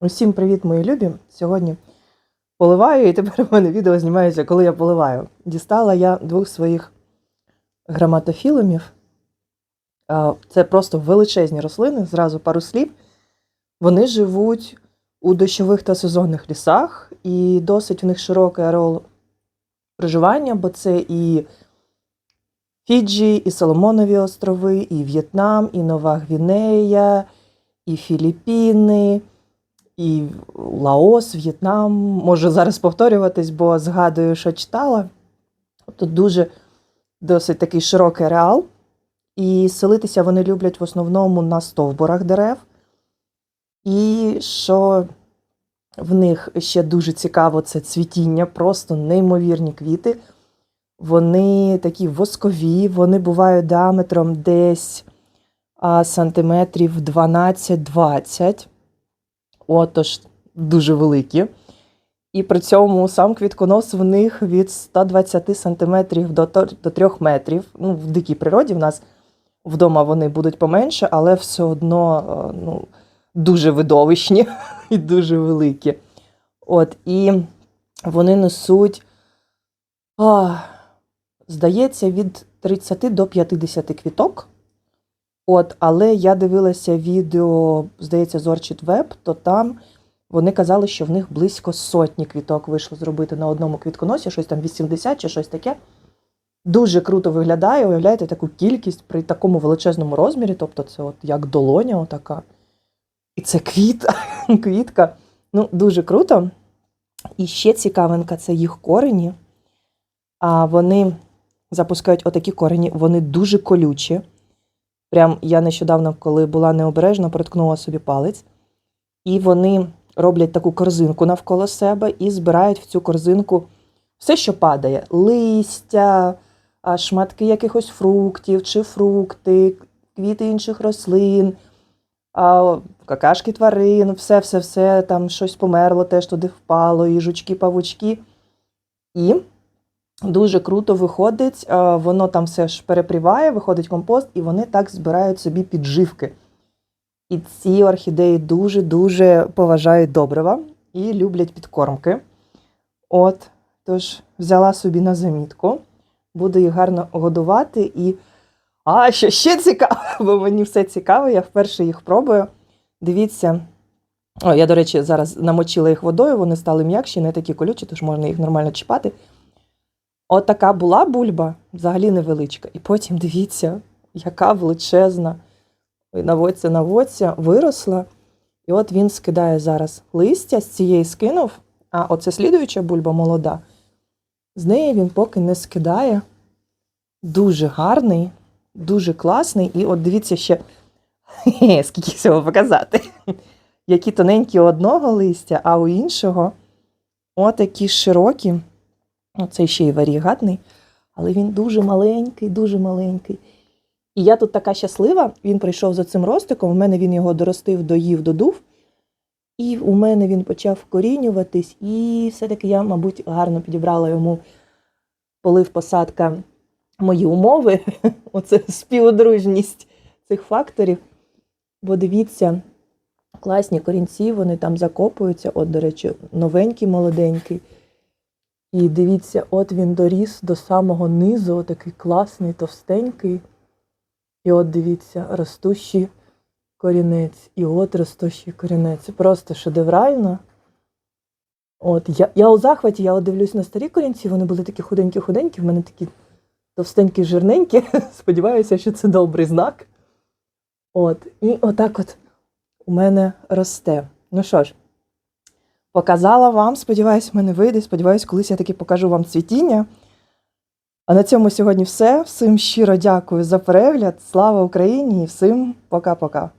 Усім привіт, мої любі! Сьогодні поливаю, і тепер у мене відео знімається, коли я поливаю. Дістала я двох своїх граматофілумів. Це просто величезні рослини, зразу пару слів. Вони живуть у дощових та сезонних лісах, і досить у них широкий ареол проживання, бо це і Фіджі, і Соломонові острови, і В'єтнам, і Нова Гвінея, і Філіппіни і Лаос, В'єтнам. Можу зараз повторюватись, бо згадую, що читала. Тут дуже досить такий широкий ареал. І селитися вони люблять в основному на стовбурах дерев. І що в них ще дуже цікаво, це цвітіння, просто неймовірні квіти. Вони такі воскові, вони бувають діаметром десь а, сантиметрів 12-20 отож дуже великі. І при цьому сам квітконос в них від 120 сантиметрів до, 3 метрів. Ну, в дикій природі в нас вдома вони будуть поменше, але все одно е, ну, дуже видовищні і дуже великі. От, і вони несуть, а, здається, від 30 до 50 квіток. От, але я дивилася відео, здається, з Orchid Web, то там вони казали, що в них близько сотні квіток вийшло зробити на одному квітконосі, щось там 80 чи щось таке. Дуже круто виглядає, уявляєте, таку кількість при такому величезному розмірі, тобто це от як долоня, отака. І це квіт, квітка. Ну, дуже круто. І ще цікавинка це їх корені. А вони запускають отакі корені, вони дуже колючі. Прям я нещодавно, коли була необережна, проткнула собі палець, і вони роблять таку корзинку навколо себе і збирають в цю корзинку все, що падає: листя, шматки якихось фруктів чи фрукти, квіти інших рослин, какашки тварин, все, все, все, там щось померло, теж туди впало, і жучки, павучки. І Дуже круто виходить, е, воно там все ж перепріває, виходить компост, і вони так збирають собі підживки. І ці орхідеї дуже-дуже поважають добрива і люблять підкормки. От, тож взяла собі на замітку, буду їх гарно годувати і. А, що ще цікаво, бо мені все цікаво, я вперше їх пробую. Дивіться. О, я, до речі, зараз намочила їх водою, вони стали м'якші, не такі колючі, тож можна їх нормально чіпати. От така була бульба, взагалі невеличка. І потім дивіться, яка величезна. Ой, Наводься, наводься, виросла. І от він скидає зараз листя, з цієї скинув, а оце слідуюча бульба молода. З неї він поки не скидає. Дуже гарний, дуже класний. І от дивіться ще, скільки всього показати. Які тоненькі у одного листя, а у іншого отакі широкі. Оцей ще й варігатний, але він дуже маленький, дуже маленький. І я тут така щаслива, він прийшов за цим ростиком, в мене він його доростив, доїв, додув. І у мене він почав вкорінюватись, і все-таки я, мабуть, гарно підібрала йому полив посадка мої умови, оце співодружність цих факторів. Бо дивіться, класні корінці, вони там закопуються. От, до речі, новенький, молоденький. І дивіться, от він доріс до самого низу, такий класний, товстенький. І от дивіться, ростущий корінець, і от ростущий корінець. Просто шедеврально. От, я, я у захваті, я от дивлюсь на старі корінці, вони були такі худенькі-худенькі, в мене такі товстенькі, жирненькі. Сподіваюся, що це добрий знак. От, і отак от у мене росте. Ну що ж, показала вам. Сподіваюсь, в мене вийде. Сподіваюсь, колись я таки покажу вам цвітіння. А на цьому сьогодні все. Всім щиро дякую за перегляд. Слава Україні і всім пока-пока.